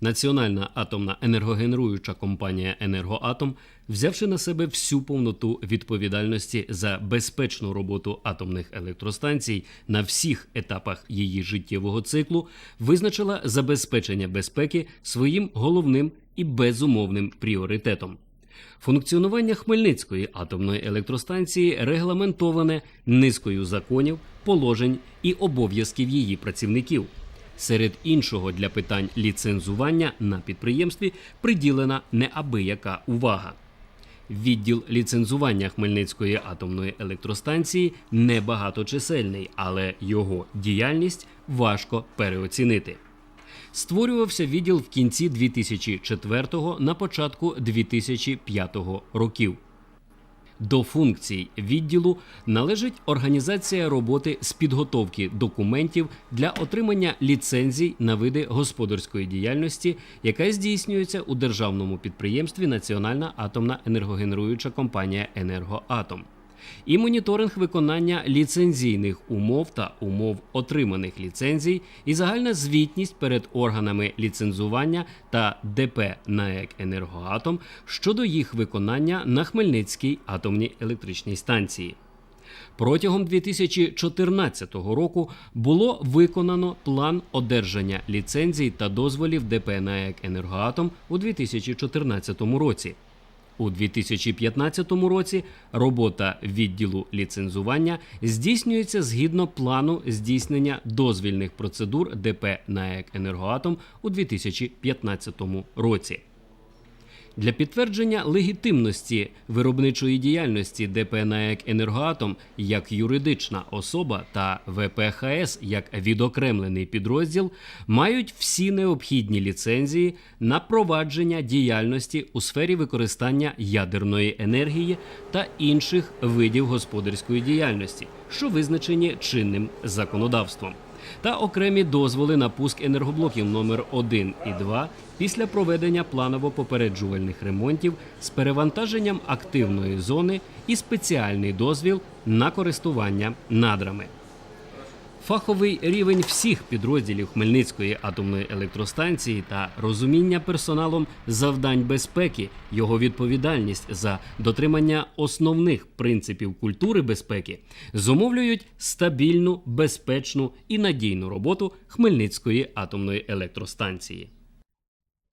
Національна атомна енергогенеруюча компанія Енергоатом, взявши на себе всю повноту відповідальності за безпечну роботу атомних електростанцій на всіх етапах її життєвого циклу, визначила забезпечення безпеки своїм головним і безумовним пріоритетом. Функціонування Хмельницької атомної електростанції регламентоване низкою законів, положень і обов'язків її працівників. Серед іншого для питань ліцензування на підприємстві приділена неабияка увага. Відділ ліцензування Хмельницької атомної електростанції небагаточисельний, але його діяльність важко переоцінити. Створювався відділ в кінці 2004-го на початку 2005 років. До функцій відділу належить організація роботи з підготовки документів для отримання ліцензій на види господарської діяльності, яка здійснюється у державному підприємстві Національна атомна енергогенеруюча компанія Енергоатом. І моніторинг виконання ліцензійних умов та умов отриманих ліцензій, і загальна звітність перед органами ліцензування та ДП НАЕК Енергоатом щодо їх виконання на Хмельницькій атомній електричній станції. Протягом 2014 року було виконано план одержання ліцензій та дозволів ДП НАЕК Енергоатом у 2014 році. У 2015 році робота відділу ліцензування здійснюється згідно плану здійснення дозвільних процедур ДП НАЕК Енергоатом у 2015 році. Для підтвердження легітимності виробничої діяльності ДП НАЕК Енергоатом як юридична особа та ВПХС як відокремлений підрозділ мають всі необхідні ліцензії на провадження діяльності у сфері використання ядерної енергії та інших видів господарської діяльності, що визначені чинним законодавством та окремі дозволи на пуск енергоблоків номер 1 і 2 після проведення планово-попереджувальних ремонтів з перевантаженням активної зони і спеціальний дозвіл на користування надрами. Фаховий рівень всіх підрозділів Хмельницької атомної електростанції та розуміння персоналом завдань безпеки, його відповідальність за дотримання основних принципів культури безпеки зумовлюють стабільну, безпечну і надійну роботу Хмельницької атомної електростанції.